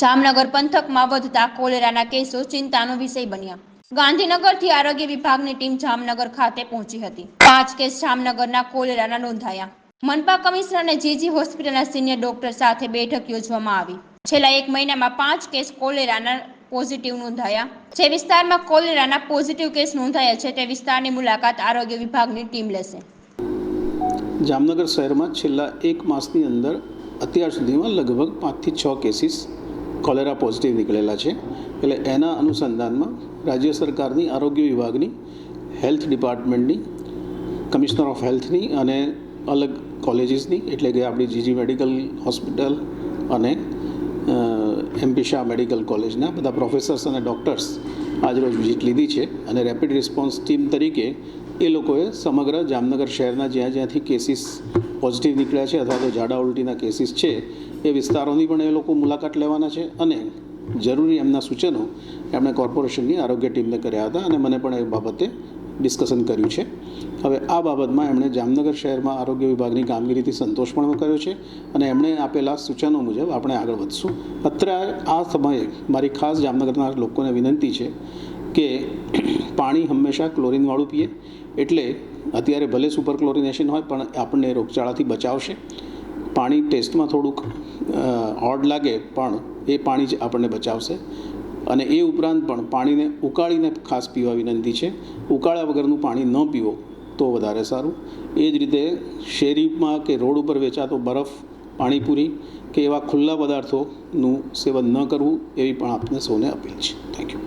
જામનગર પંથકમાં વધતા કોલેરાના કેસો ચિંતાનો વિષય બન્યા. ગાંધીનગરથી આરોગ્ય વિભાગની ટીમ જામનગર ખાતે પહોંચી હતી. પાંચ કેસ જામનગરના કોલેરાના નોંધાયા. મનપા કમિશનર અને જીજી હોસ્પિટલના સિનિયર ડોક્ટર સાથે બેઠક યોજવામાં આવી. છેલ્લા એક મહિનામાં પાંચ કેસ કોલેરાના પોઝિટિવ નોંધાયા. જે વિસ્તારમાં કોલેરાના પોઝિટિવ કેસ નોંધાયા છે, તે વિસ્તારની મુલાકાત આરોગ્ય વિભાગની ટીમ લેશે. જામનગર શહેરમાં છેલ્લા એક માસની અંદર અત્યાર સુધીમાં લગભગ પાંચથી છ કેસીસ કોલેરા પોઝિટિવ નીકળેલા છે. એટલે એના અનુસંધાનમાં રાજ્ય સરકારની આરોગ્ય વિભાગની હેલ્થ ડિપાર્ટમેન્ટની કમિશનર ઓફ હેલ્થની અને અલગ કોલેજીસની એટલે કે આપણી જીજી મેડિકલ હોસ્પિટલ અને એમપી શાહ મેડિકલ કોલેજના બધા પ્રોફેસર્સ અને ડૉક્ટર્સ આજરોજ વિઝિટ લીધી છે અને રેપિડ રિસ્પોન્સ ટીમ તરીકે એ લોકોએ સમગ્ર જામનગર શહેરના જ્યાં જ્યાંથી કેસીસ પોઝિટિવ નીકળ્યા છે અથવા તો ઝાડા ઉલટીના કેસીસ છે, એ વિસ્તારોની પણ એ લોકો મુલાકાત લેવાના છે અને જરૂરી એમના સૂચનો એમણે કોર્પોરેશનની આરોગ્ય ટીમને કર્યા હતા અને મને પણ એ બાબતે ડિસ્કશન કર્યું છે. હવે આ બાબતમાં એમણે જામનગર શહેરમાં આરોગ્ય વિભાગની કામગીરીથી સંતોષ પણ કર્યો છે અને એમણે આપેલા સૂચનો મુજબ આપણે આગળ વધશું. અત્યારે આ સમયે મારી ખાસ જામનગરના લોકોને વિનંતી છે કે પાણી હંમેશા ક્લોરિનવાળું પીએ. એટલે અત્યારે ભલે સુપર ક્લોરિનેશન હોય, પણ આપણને રોગચાળાથી બચાવશે. પાણી ટેસ્ટમાં થોડુંક હોડ લાગે, પણ એ પાણી જ આપણને બચાવશે. અને એ ઉપરાંત પણ પાણીને ઉકાળીને ખાસ પીવા વિનંતી છે. ઉકાળ્યા વગરનું પાણી ન પીવો તો વધારે સારું. એ જ રીતે શેરીમાં કે રોડ ઉપર વેચાતો બરફ, પાણીપુરી કે એવા ખુલ્લા પદાર્થોનું સેવન ન કરવું, એવી પણ આપને સૌને અપીલ છે. Thank you